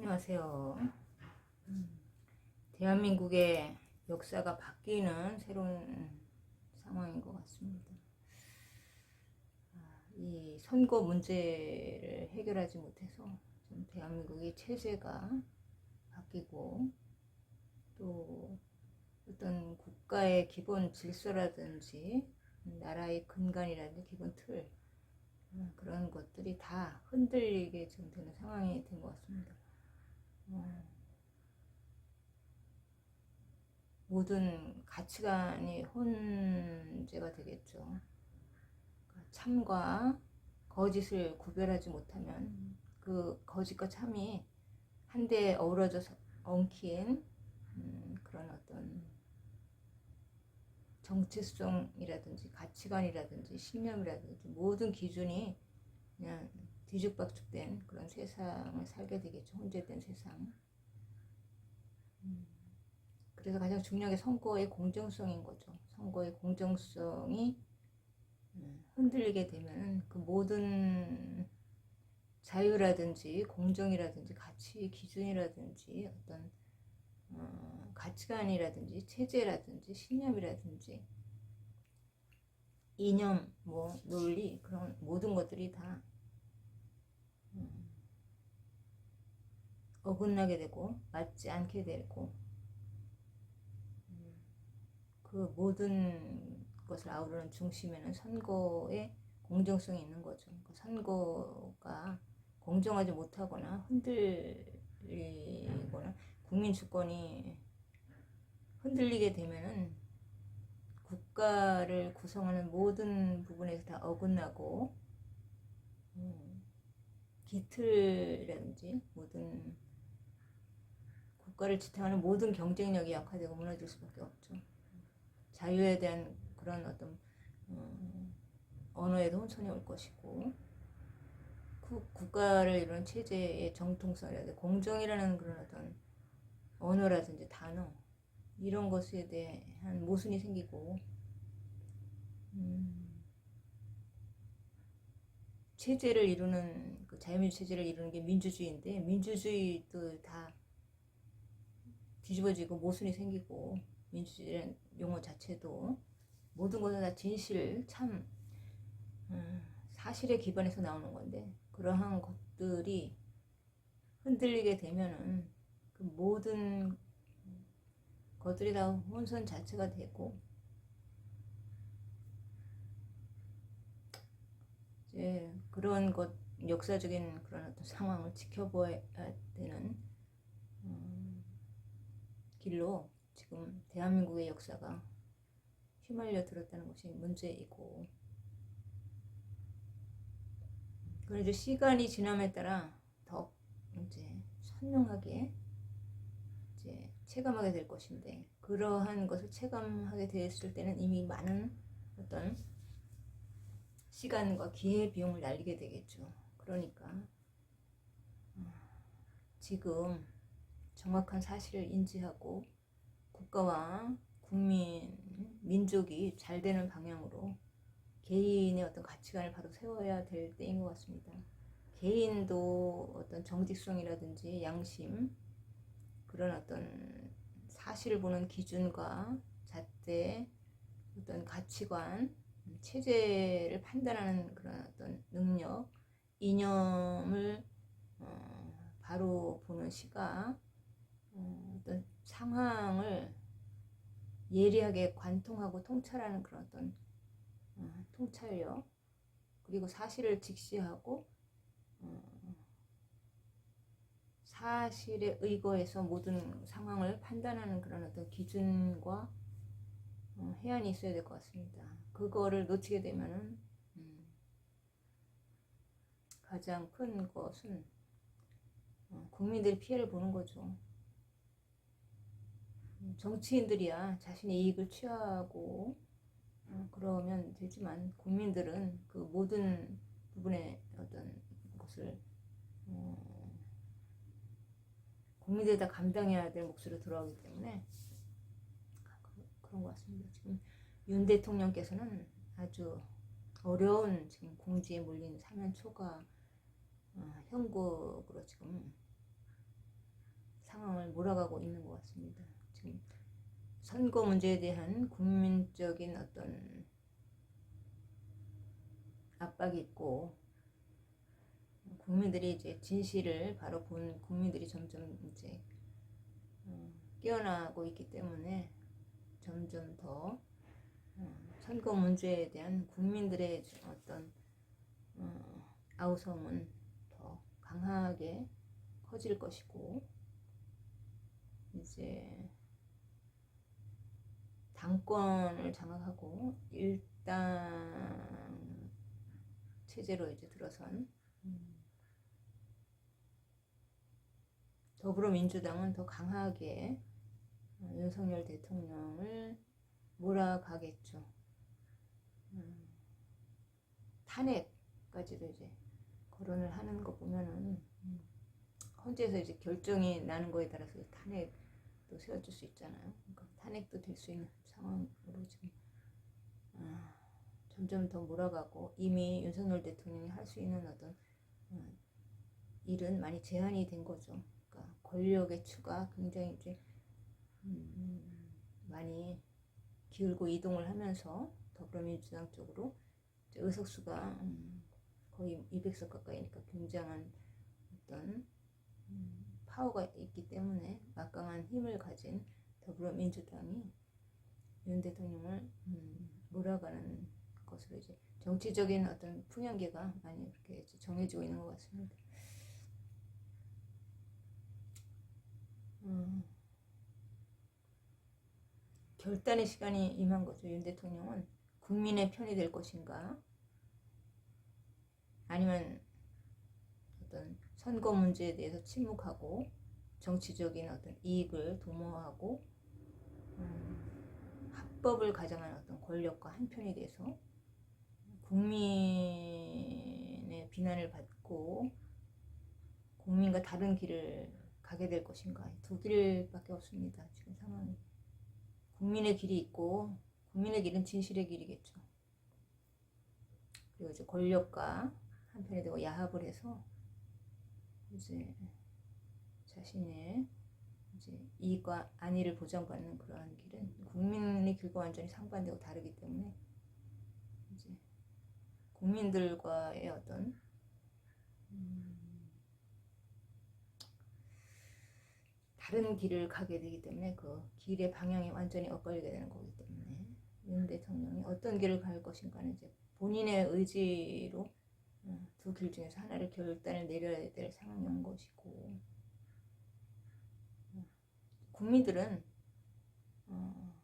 안녕하세요. 음, 대한민국의 역사가 바뀌는 새로운 상황인 것 같습니다. 아, 이 선거 문제를 해결하지 못해서 좀 대한민국의 체제가 바뀌고 또 어떤 국가의 기본 질서라든지 나라의 근간이라든지 기본 틀 어, 그런 것들이 다 흔들리게 지금 되는 상황이 된 것 같습니다. 어, 모든 가치관이 혼재가 되겠죠. 그러니까 참과 거짓을 구별하지 못하면 그 거짓과 참이 한데 어우러져서 엉킨 음, 그런 어떤 정체성이라든지 가치관이라든지 신념이라든지 모든 기준이 그냥 뒤죽박죽된 그런 세상을 살게 되겠죠. 혼재된 세상. 음, 그래서 가장 중요한 게 선거의 공정성인 거죠. 선거의 공정성이 음, 흔들리게 되면 그 모든 자유라든지 공정이라든지 가치 기준이라든지 어떤 어, 가치관이라든지 체제라든지 신념이라든지 이념, 뭐 논리 그런 모든 것들이 다 음, 어긋나게 되고 맞지 않게 되고 음, 그 모든 것을 아우르는 중심에는 선거의 공정성이 있는 거죠. 그 선거가 공정하지 못하거나 흔들리거나 국민 주권이 흔들리게 되면은 국가를 구성하는 모든 부분에서 다 어긋나고 음, 기틀이라든지 모든 국가를 지탱하는 모든 경쟁력이 약화되고 무너질 수밖에 없죠. 자유에 대한 그런 어떤 어, 언어에도 혼선이 올 것이고 그 국가를 이루는 체제의 정통성이라든지 공정이라는 그런 어떤 언어라든지 단어 이런 것에 대한 모순이 생기고 음, 체제를 이루는 그 자유민주 체제를 이루는 게 민주주의인데 민주주의도 다 뒤집어지고 모순이 생기고 민주주의라는 용어 자체도 모든 것은 다 진실 참 음, 사실에 기반해서 나오는 건데 그러한 것들이 흔들리게 되면은 그 모든 것들이 다 혼선 자체가 되고 이제 그런 것 역사적인 그런 어떤 상황을 지켜봐야 되는 음, 길로 지금 대한민국의 역사가 휘말려 들었다는 것이 문제이고 그런데 시간이 지남에 따라 더 이제 선명하게 이제 체감하게 될 것인데 그러한 것을 체감하게 되었을 때는 이미 많은 어떤 시간과 기회 비용을 날리게 되겠죠. 그러니까 어, 지금 정확한 사실을 인지하고 국가와 국민, 민족이 잘 되는 방향으로 개인의 어떤 가치관을 바로 세워야 될 때인 것 같습니다. 개인도 어떤 정직성이라든지 양심, 그런 어떤 사실을 보는 기준과 잣대, 어떤 가치관, 체제를 판단하는 그런 어떤 능력, 이념을 어, 바로 보는 시각, 어, 어떤 상황을 예리하게 관통하고 통찰하는 그런 어떤 어, 통찰력, 그리고 사실을 직시하고 어, 사실에 의거해서 모든 상황을 판단하는 그런 어떤 기준과 어, 해안이 있어야 될 것 같습니다. 그거를 놓치게 되면은 음, 가장 큰 것은 어, 국민들이 피해를 보는 거죠. 음, 정치인들이야 자신의 이익을 취하고 어, 그러면 되지만 국민들은 그 모든 부분의 어떤 것을 어, 국민들이 다 감당해야 될 몫으로 들어가기 때문에 그런 것 같습니다. 지금 윤 대통령께서는 아주 어려운 지금 공지에 몰린 사면 초과 어, 형국으로 지금 상황을 몰아가고 있는 것 같습니다. 지금 선거 문제에 대한 국민적인 어떤 압박이 있고 국민들이 이제 진실을 바로 본 국민들이 점점 이제 어, 깨어나고 있기 때문에 점점 더 어, 선거 문제에 대한 국민들의 어떤 어, 아우성은 더 강하게 커질 것이고 이제 당권을 장악하고 일당 체제로 이제 들어선 음, 더불어민주당은 더 강하게 어, 윤석열 대통령을 몰아가겠죠. 음, 탄핵까지도 이제 거론을 하는 거 보면은 음, 헌재에서 이제 결정이 나는 거에 따라서 탄핵도 세워질 수 있잖아요. 그러니까 탄핵도 될 수 있는 상황으로 지금 아, 점점 더 몰아가고 이미 윤석열 대통령이 할 수 있는 어떤 어, 일은 많이 제한이 된 거죠. 그러니까 권력의 추가 굉장히 이제 음, 많이 기울고 이동을 하면서 더불어민주당 쪽으로 의석수가 음, 거의 200석 가까이니까 굉장한 어떤 음, 파워가 있기 때문에 막강한 힘을 가진 더불어민주당이 윤 대통령을 음, 몰아가는 것으로 이제 정치적인 어떤 풍향계가 많이 이제 정해지고 있는 것 같습니다. 음, 결단의 시간이 임한 거죠. 윤 대통령은 국민의 편이 될 것인가, 아니면 어떤 선거 문제에 대해서 침묵하고 정치적인 어떤 이익을 도모하고 음, 합법을 가장한 어떤 권력과 한편이 돼서 국민의 비난을 받고 국민과 다른 길을 가게 될 것인가 두 길밖에 없습니다. 지금 상황이 국민의 길이 있고 국민의 길은 진실의 길이겠죠. 그리고 이제 권력과 한편에 되고 야합을 해서 이제 자신의 이제 이익과 안위를 보장받는 그러한 길은 국민의 길과 완전히 상반되고 다르기 때문에 이제 국민들과의 어떤 음, 다른 길을 가게 되기 때문에 그 길의 방향이 완전히 엇갈리게 되는 거기 때문에 윤 대통령이 어떤 길을 갈 것인가는 이제 본인의 의지로 두 길 중에서 하나를 결단을 내려야 될 상황이 온 것이고 국민들은 어,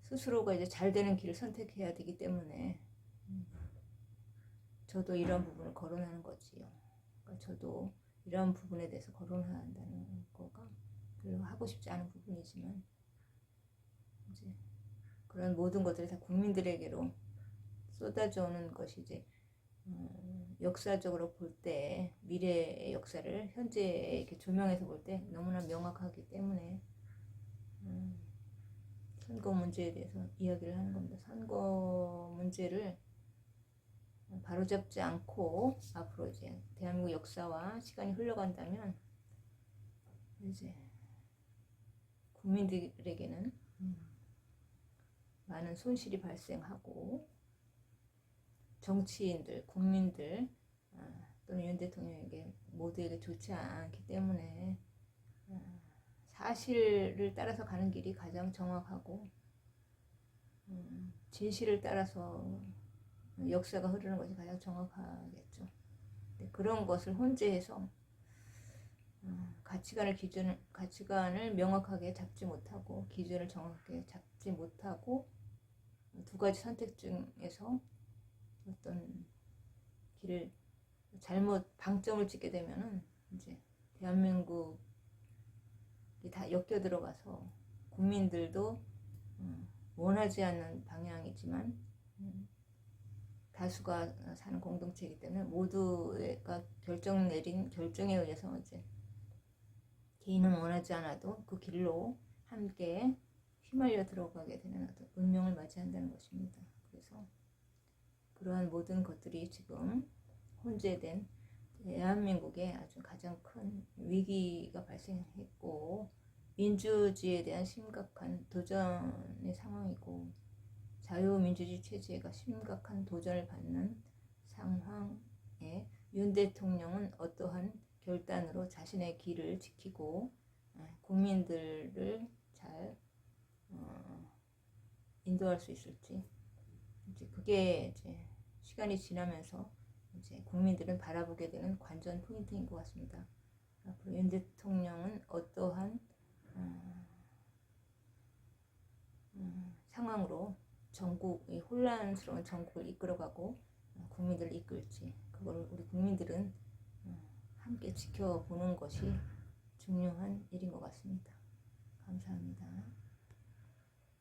스스로가 이제 잘 되는 길을 선택해야 되기 때문에 저도 이런 부분을 거론하는 거지요. 그러니까 저도 이런 부분에 대해서 거론한다는 거가 별로 하고 싶지 않은 부분이지만 이제 그런 모든 것들이 다 국민들에게로 쏟아져 오는 것이 이제 음, 역사적으로 볼 때 미래의 역사를 현재에 이렇게 조명해서 볼 때 너무나 명확하기 때문에 음, 선거 문제에 대해서 이야기를 하는 겁니다. 선거 문제를 바로잡지 않고 앞으로 이제 대한민국 역사와 시간이 흘러간다면 이제 국민들에게는 음, 많은 손실이 발생하고 정치인들, 국민들 아, 또는 윤 대통령에게 모두에게 좋지 않기 때문에 아, 사실을 따라서 가는 길이 가장 정확하고 음, 진실을 따라서 역사가 흐르는 것이 가장 정확하겠죠. 그런 것을 혼재해서 어, 가치관을 기준을 가치관을 명확하게 잡지 못하고 기준을 정확하게 잡지 못하고 두 가지 선택 중에서 어떤 길을 잘못 방점을 찍게 되면은 이제 대한민국이 다 엮여 들어가서 국민들도 어, 원하지 않는 방향이지만 음, 다수가 사는 공동체이기 때문에 모두가 결정 내린 결정에 의해서 이제 개인은 원하지 않아도 그 길로 함께 휘말려 들어가게 되는 어떤 운명을 맞이한다는 것입니다. 그래서 그러한 모든 것들이 지금 혼재된 대한민국에 아주 가장 큰 위기가 발생했고 민주주의에 대한 심각한 도전의 상황이고 자유민주주의 체제가 심각한 도전을 받는 상황에 윤 대통령은 어떠한 결단으로 자신의 길을 지키고 어, 국민들을 잘 어, 인도할 수 있을지 이제 그게 이제 시간이 지나면서 이제 국민들은 바라보게 되는 관전 포인트인 것 같습니다. 앞으로 윤 대통령은 어떠한 어, 음, 상황으로 전국 이 혼란스러운 전국을 이끌어가고 어, 국민들을 이끌지 그걸 우리 국민들은 어, 함께 지켜보는 것이 중요한 일인 것 같습니다. 감사합니다.